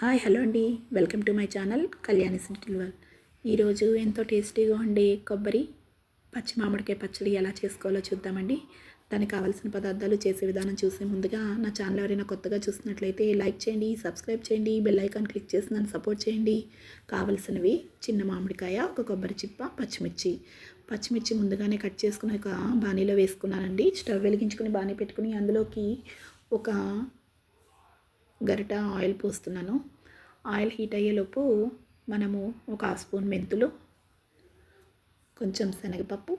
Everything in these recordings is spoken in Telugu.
హాయ్ హలో అండి. Welcome to my channel Kalyani సిటిల్వల్ ఈరోజు ఎంతో టేస్టీగా ఉండే కొబ్బరి పచ్చి మామిడికాయ పచ్చడి ఎలా చేసుకోవాలో చూద్దామండి. దానికి కావాల్సిన పదార్థాలు చేసే విధానం చూసే ముందుగా నా ఛానల్ ఎవరైనా కొత్తగా చూసినట్లయితే లైక్ చేయండి సబ్స్క్రైబ్ చేయండి బెల్ ఐకాన్ క్లిక్ చేసి నన్ను సపోర్ట్ చేయండి. కావలసినవి చిన్న మామిడికాయ ఒక కొబ్బరి చిప్ప పచ్చిమిర్చి. పచ్చిమిర్చి ముందుగానే కట్ చేసుకుని ఒక బాణీలో వేసుకున్నానండి. స్టవ్ వెలిగించుకుని బాణీ పెట్టుకుని అందులోకి ఒక గరిట ఆయిల్ పోస్తున్నాను. ఆయిల్ హీట్ అయ్యేలోపు మనము ఒక హాఫ్ స్పూన్ మెంతులు కొంచెం శనగపప్పు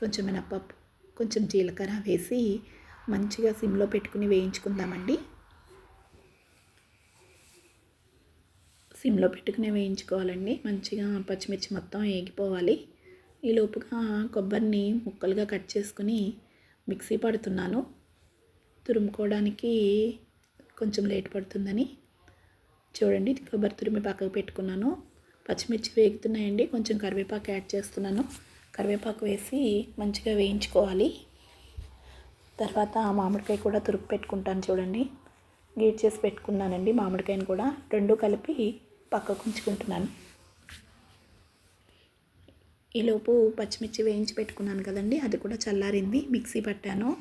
కొంచెం మినప్పప్పు కొంచెం జీలకర్ర వేసి మంచిగా సిమ్లో పెట్టుకుని వేయించుకుందామండి. సిమ్లో పెట్టుకుని వేయించుకోవాలండి. మంచిగా పచ్చిమిర్చి మొత్తం వేగిపోవాలి ఈ లోపుగా కొబ్బరిని ముక్కలుగా కట్ చేసుకుని మిక్సీ పడుతున్నాను. తురుముకోవడానికి కొంచెం లేట్ పడుతుందని. చూడండి కొబ్బరి తురిమి పక్కకు పెట్టుకున్నాను. పచ్చిమిర్చి వేగుతున్నాయండి. కొంచెం కరివేపాకు యాడ్ చేస్తున్నాను. కరివేపాకు వేసి మంచిగా వేయించుకోవాలి. తర్వాత మామిడికాయ కూడా తురుపు పెట్టుకుంటాను చూడండి. గీట్ చేసి పెట్టుకున్నానండి మామిడికాయని కూడా. రెండు కలిపి పక్కకు ఉంచుకుంటున్నాను. ఈలోపు పచ్చిమిర్చి వేయించి పెట్టుకున్నాను కదండి. అది కూడా చల్లారింది. మిక్సీ పట్టాను.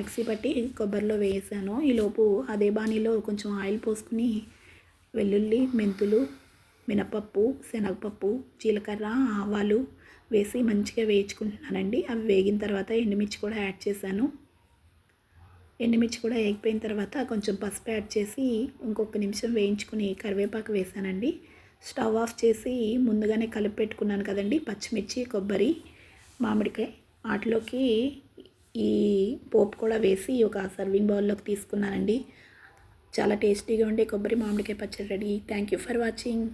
మిక్సీ పట్టి కొబ్బరిలో వేసాను. ఈలోపు అదే బాణీలో కొంచెం ఆయిల్ పోసుకుని వెల్లుల్లి మెంతులు మినపప్పు శనగపప్పు జీలకర్ర ఆవాలు వేసి మంచిగా వేయించుకుంటున్నానండి. అవి వేగిన తర్వాత ఎండుమిర్చి కూడా యాడ్ చేశాను. ఎండుమిర్చి కూడా వేగిపోయిన తర్వాత కొంచెం పసుపు యాడ్ చేసి ఇంకొక నిమిషం వేయించుకుని కరివేపాకు వేసానండి. స్టవ్ ఆఫ్ చేసి ముందుగానే కలిపి పెట్టుకున్నాను కదండి పచ్చిమిర్చి కొబ్బరి మామిడికాయ. వాటిలోకి ఈ పోపు కూడా వేసి ఒక సర్వింగ్ బౌల్లోకి తీసుకున్నానండి. చాలా టేస్టీగా ఉండే కొబ్బరి మామిడికాయ పచ్చడి ready. Thank you for watching